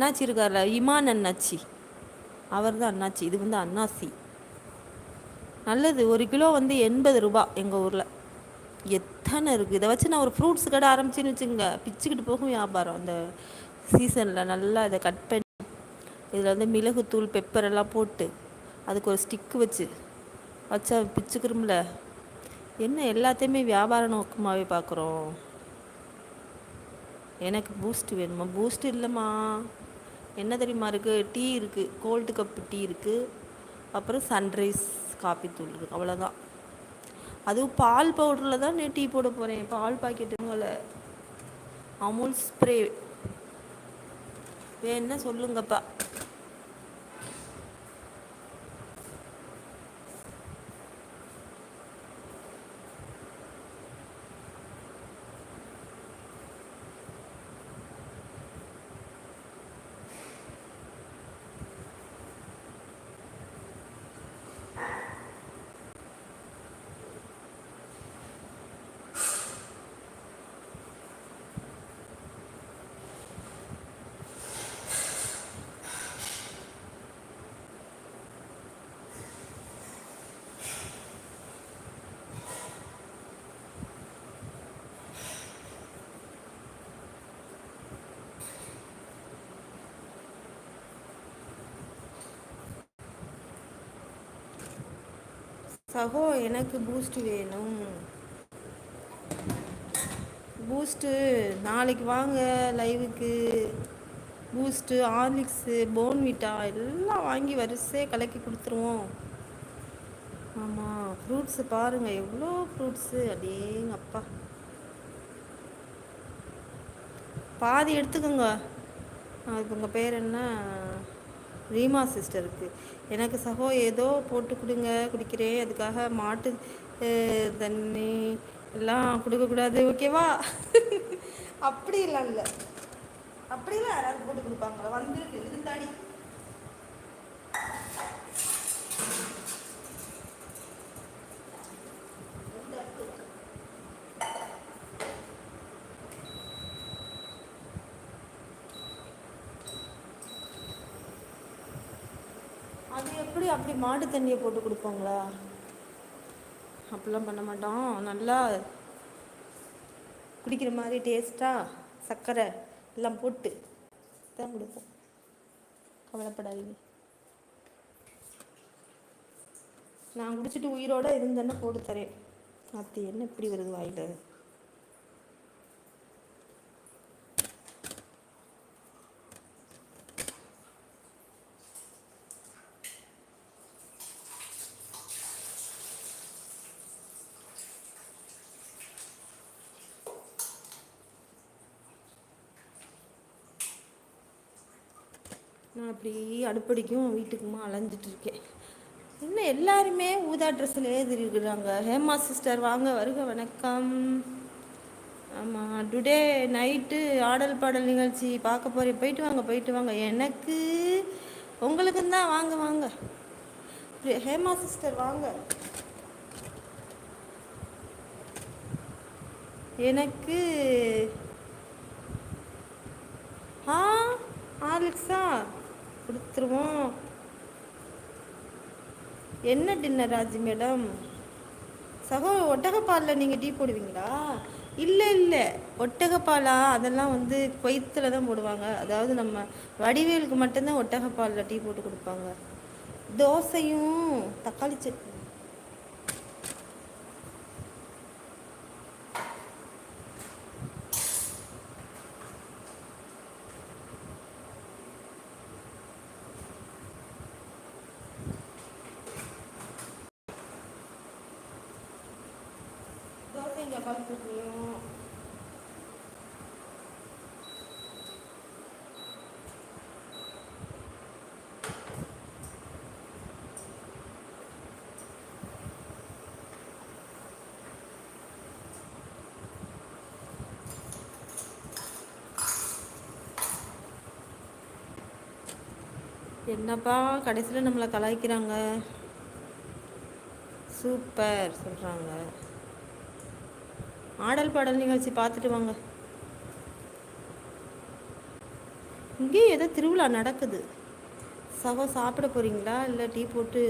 அண்ணாச்சி இருக்கார்ல இமான் அண்ணாச்சி. அவர் தான் அண்ணாச்சி இது வந்து அண்ணாசி. நல்லது ஒரு கிலோ வந்து எண்பது ரூபா எங்கள் ஊரில். எத்தனை இருக்குது இதை வச்சு நான் ஒரு ஃப்ரூட்ஸ் கடை ஆரம்பிச்சுன்னு வச்சுங்க பிச்சுக்கிட்டு போகும் வியாபாரம். அந்த சீசனில் நல்லா இதை கட் பண்ணி இதில் வந்து மிளகுத்தூள் பெப்பர் எல்லாம் போட்டு அதுக்கு ஒரு ஸ்டிக்கு வச்சு வச்சா பிச்சுக்கிறோம்ல என்ன எல்லாத்தையுமே வியாபார நோக்கமாகவே பார்க்குறோம். எனக்கு பூஸ்ட் வேணுமா? பூஸ்ட் இல்லைம்மா. என்ன தெரியுமா இருக்குது டீ இருக்குது கோல்டு கப்பு டீ இருக்குது அப்புறம் சன்ரைஸ் காப்பி தூள் இருக்குது அவ்வளோதான் அதுவும் பால் பவுடரில் தான் டீ போட போகிறேன் பால் பாக்கெட்டுங்கள அமுல் ஸ்ப்ரே வேணுன்னா சொல்லுங்கப்பா. சகோ எனக்கு பூஸ்ட் வேணும். பூஸ்ட்டு நாளைக்கு வாங்க லைவுக்கு பூஸ்ட்டு ஹார்லிக்ஸு போன்விட்டா எல்லாம் வாங்கி வரிசையாக கலக்கி கொடுத்துருவோம். ஆமாம் ஃப்ரூட்ஸு பாருங்கள் எவ்வளோ ஃப்ரூட்ஸு அடேங்க அப்பா. பாதி எடுத்துக்கோங்க. அதுக்கு உங்கள் பேர் என்ன? ரீமா சிஸ்டருக்கு. எனக்கு சகோ ஏதோ போட்டு கொடுங்க குடிக்கிறேன். அதுக்காக மாட்டு தண்ணி எல்லாம் கொடுக்கக்கூடாது ஓகேவா? அப்படிலாம் இல்லை. அப்படிலாம் யாராவது போட்டு கொடுப்பாங்களா? வந்துருக்கு இருந்தாடி அது எப்படி அப்படி மாட்டு தண்ணியை போட்டு கொடுப்பாங்களா? அப்படிலாம் பண்ண மாட்டோம். நல்லா குடிக்கிற மாதிரி டேஸ்ட்டாக சர்க்கரை எல்லாம் போட்டு தான் கொடுப்போம். கவலைப்படாதீங்க. நான் குடிச்சிட்டு உயிரோட இருந்தேன்னு போட்டு தரேன். அது என்ன இப்படி வருது வாயில்? நான் அப்படி அடுப்படிக்கும் வீட்டுக்குமா அலைஞ்சிட்டு இருக்கேன் இன்னும் எல்லாருமே ஊதா ட்ரெஸ்ஸில் இருக்கிறாங்க ஹேமா சிஸ்டர் வாங்க வருக வணக்கம். ஆமாம் டுடே நைட்டு ஆடல் பாடல் நிகழ்ச்சி பார்க்க போகிறேன் போயிட்டு வாங்க போயிட்டு வாங்க. எனக்கு உங்களுக்கு தான். வாங்க வாங்க. ஹேமா சிஸ்டர் வாங்க. எனக்கு ஆ ஆலிக்ஸா? கொடுத்துருவோம். என்ன டின்னர் ராஜி மேடம் சகோ ஒட்டகப்பாலில் நீங்கள் டீ போடுவீங்களா? இல்லை இல்லை. ஒட்டகப்பாலா? அதெல்லாம் வந்து கொய்த்தில் தான் போடுவாங்க. அதாவது நம்ம வடிவேலுக்கு மட்டும்தான் ஒட்டகப்பாலில் டீ போட்டு கொடுப்பாங்க. தோசையும் தக்காளி சட்னி தோசை சட்னியும் என்னப்பா கடைசியில் நம்மளை கலாய்க்கிறாங்க. சூப்பர் சொல்கிறாங்க ஆடல் பாடல் நிகழ்ச்சி பார்த்துட்டு வாங்க. இங்கேயும் ஏதோ திருவிழா நடக்குது. சகோ சாப்பிட போகிறீங்களா இல்லை டீ போட்டு